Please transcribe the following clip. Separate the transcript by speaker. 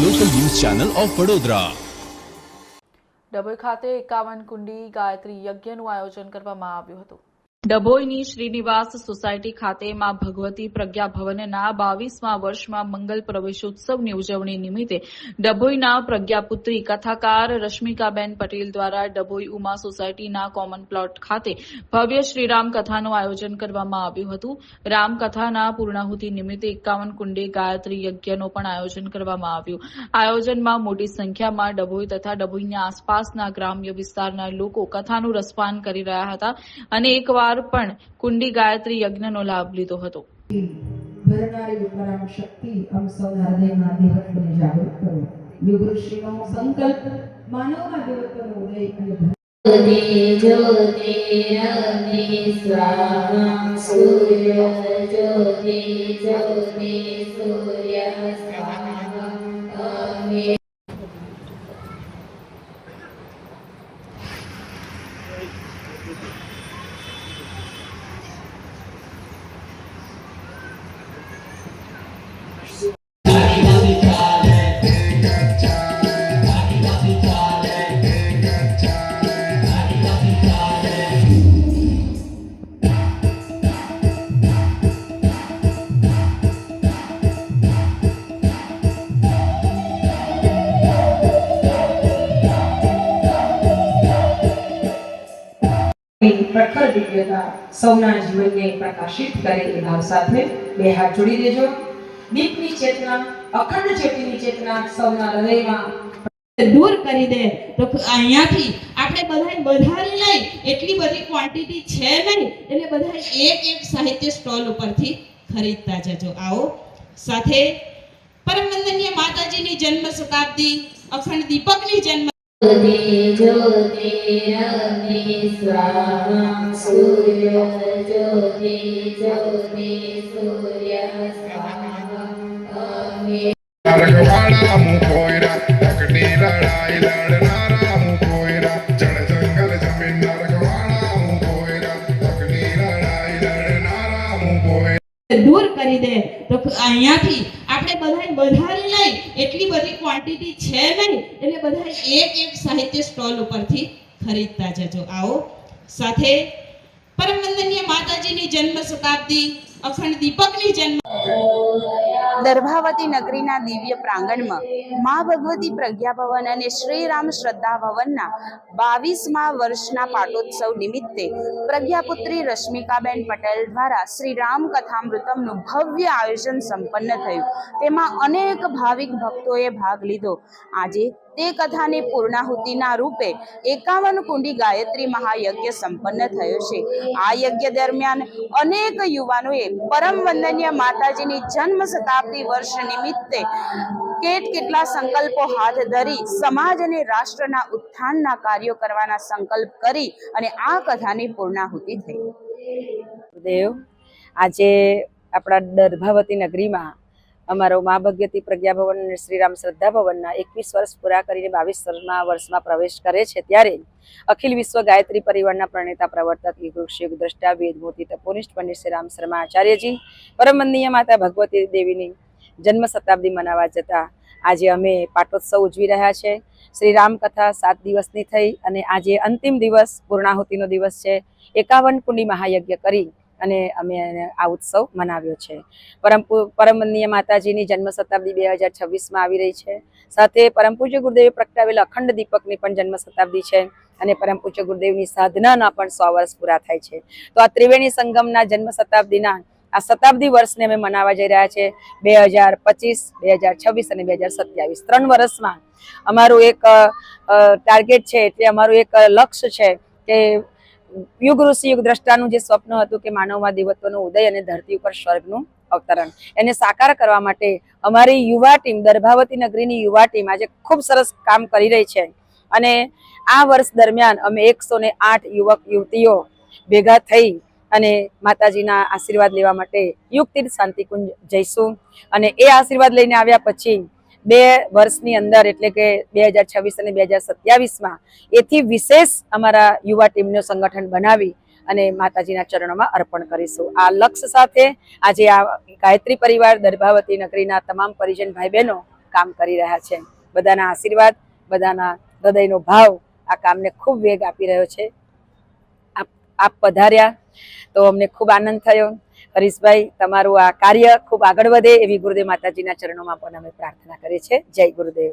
Speaker 1: Channel of Vadodara.
Speaker 2: Dabhoi ખાતે એકાવન કુંડી ગાયત્રી યજ્ઞનું આયોજન કરવામાં આવ્યું હતું.
Speaker 3: ડભોઈની શ્રીનિવાસ સોસાયટી ખાતે માં ભગવતી પ્રજ્ઞા ભવનના બાવીસમાં વર્ષમાં મંગલ પ્રવેશોત્સવની ઉજવણી નિમિત્તે ડભોઈના પ્રજ્ઞાપુત્રી કથાકાર રશ્મિકાબેન પટેલ દ્વારા ડભોઈ ઉમા સોસાયટીના કોમન પ્લોટ ખાતે ભવ્ય શ્રીરામ કથાનું આયોજન કરવામાં આવ્યું હતું. રામકથાના પૂર્ણાહુતિ નિમિત્તે એકાવન કુંડે ગાયત્રી યજ્ઞનું પણ આયોજન કરવામાં આવ્યું. આયોજનમાં મોટી સંખ્યામાં ડભોઈ તથા ડભોઈના આસપાસના ગ્રામ્ય વિસ્તારના લોકો કથાનું રસપાન કરી રહ્યા હતા અને એકવાર પણ કુંડી ગાયત્રી યજ્ઞનો લાભ લીધો હતો.
Speaker 4: ભરનારી વિપરામ શક્તિ અમ સૌના હૃદયમાં દેવત્વને જાગૃત કરો. યુગ સંકલ્પ માનવના દેવત્વનો ઉદય અને
Speaker 5: સ્વાહા સૂર્ય જ્યોતિ જ્યોતિ સૂર્ય સ્વાહા
Speaker 4: પ્રખર દિવ્યતા સૌના જીવનને પ્રકાશિત કરે એ ભાવ સાથે બે હાથ જોડી દેજો. દીપની ચેતના, અખંડ જ્યોતિની ચેતના સૌના હૃદયમાં
Speaker 6: દૂર કરી દે. તો અહીંયાથી આપણે બધાય વધારે લઈ એટલી બધી ક્વોન્ટિટી છે નહીં, એટલે બધા એક એક સાહિત્ય સ્ટોલ ઉપરથી ખરીદતા જજો. આવો. સાથે પરમ વંદનીય માતાજીની જન્મ શતાબ્દી, અખંડ દીપકની જન્મ
Speaker 5: જ્યોતિ જ્યોતિરગ્નિ સ્વાહા સૂર્ય જ્યોતિ જ્યોતિ સૂર્ય સ્વાહા અગ્નિ
Speaker 7: રખવાડા મુકોયરા તકડી લડાઈ લડનારા મુકોયરા જળ જંગલ જમીન રખવાડા મુકોયરા તકડી લડાઈ લડનારા મુકોયરા
Speaker 6: દૂર કરી દે. તો અહીંયાથી આપણે બધાય વધારે નહીં, એટલી બધી ક્વોન્ટિટી છે નહીં, એટલે બધા એક એક સાહિત્ય સ્ટોલ ઉપરથી ખરીદતા જજો. આવો. સાથે પરમ વંદનીય માતાજીની જન્મ શતાબ્દી અખંડ દીપકની જન્મ.
Speaker 8: દર્ભાવતી નગરીના દિવ્ય પ્રાંગણમાં મા ભગવતી પ્રજ્ઞા ભવન અને શ્રીરામ શ્રદ્ધા ભવનના બાવીસમા વર્ષના પાટોત્સવ નિમિત્તે પ્રજ્ઞાપુત્રી રશ્મિકાબેન પટેલ દ્વારા શ્રી રામ કથામૃતમનું ભવ્ય આયોજન સંપન્ન થયું. તેમાં અનેક ભાવિક ભક્તોએ ભાગ લીધો. આજે તે કથાની પૂર્ણાહુતિના રૂપે એકાવન કુંડી ગાયત્રી મહાયજ્ઞ સંપન્ન થયો છે. આ યજ્ઞ દરમિયાન અનેક યુવાનોએ પરમ વંદનીય માતાજીની જન્મ શતાબ્દી વર્ષ નિમિત્તે કેટ કેટલા સંકલ્પો હાથ ધરી સમાજ અને રાષ્ટ્રના ઉત્થાનના કાર્યો કરવાના સંકલ્પ કરી અને આ કથાની પૂર્ણાહુતિ થઈ.
Speaker 9: દેવ આજે આપણા દર્ભાવતી નગરીમાં અમારો મા ભગ્યતી પ્રજ્ઞા ભવન અને શ્રીરામ શ્રદ્ધા ભવનના એકવીસ વર્ષ પૂરા કરીને બાવીસ વર્ષમાં વર્ષમાં પ્રવેશ કરે છે ત્યારે અખિલ વિશ્વ ગાયત્રી પરિવારના પ્રણેતા પ્રવર્તક યુગ યુગ દ્રષ્ટા વેદમૂર્તિ તપોનિષ્ઠ પંડિત શ્રીરામ શર્મા આચાર્યજી પરમવંદનીય માતા ભગવતી દેવીની જન્મ શતાબ્દી મનાવવા જતા આજે અમે પાટોત્સવ ઉજવી રહ્યા છે. શ્રી રામ કથા સાત દિવસની થઈ અને આજે અંતિમ દિવસ પૂર્ણાહુતિનો દિવસ છે. એકાવન કુંડી મહાયજ્ઞ કરી અને અમે આ ઉત્સવ મનાવ્યો છે. પરમ પરમનીય માતાજીની જન્મ શતાબ્દી બે હજાર છવ્વીસમાં આવી રહી છે. સાથે પરમ પૂજ્ય ગુરુદેવે પ્રગટાવેલ અખંડ દીપકની પણ જન્મ શતાબ્દી છે અને પરમ પૂજ્ય ગુરુદેવની સાધનાના પણ સો વર્ષ પૂરા થાય છે. તો આ ત્રિવેણી સંગમના જન્મ શતાબ્દીના આ શતાબ્દી વર્ષને અમે મનાવવા જઈ રહ્યા છે. બે હજાર પચીસ, બે હજાર છવ્વીસ અને બે હજાર સત્યાવીસ. ત્રણ વર્ષમાં અમારું એક ટાર્ગેટ છે એટલે અમારું એક લક્ષ્ય છે કે યુગ ઋષિ, યુગ દ્રષ્ટાનું જે સ્વપ્ન હતું કે માનવમાં દેવત્વનો ઉદય અને ધરતી ઉપર સ્વર્ગનું અવતરણ. એને સાકાર કરવા માટે અમારી યુવા ટીમ, દર્ભાવતી નગરીની યુવા ટીમ આજે ખૂબ સરસ કામ કરી રહી છે. અને આ વર્ષ દરમિયાન અમે એકસો આઠ યુવક, યુવતીઓ ભેગા થઈ અને માતાજીના આશીર્વાદ લેવા માટે યુગતીર્થ શાંતિકુંજ જઈશું. અને એ આશીર્વાદ લઈને આવ્યા પછી બે વર્ષની અંદર, એટલે કે બે હજાર છવ્વીસ અને બે હજાર સત્યાવીસમાં, એથી વિશેષ અમારા યુવા ટીમનું સંગઠન બનાવી અને માતાજીના ચરણોમાં અર્પણ કરીશું. આ લક્ષ્ય સાથે આજે આ ગાયત્રી પરિવાર, દર્ભાવતી નગરીના તમામ પરિજન ભાઈ બહેનો કામ કરી રહ્યા છે. બધાના આશીર્વાદ, બધાના હૃદયનો ભાવ આ કામને ખૂબ વેગ આપી રહ્યો છે. આપ પધાર્યા. તો અમને ખૂબ આનંદ થયો. હરીશભાઈ, તમારું આ કાર્ય ખૂબ આગળ વધે એવી ગુરુદેવ માતાજીના ચરણોમાં પણ અમે પ્રાર્થના કરીએ છીએ. જય ગુરુદેવ.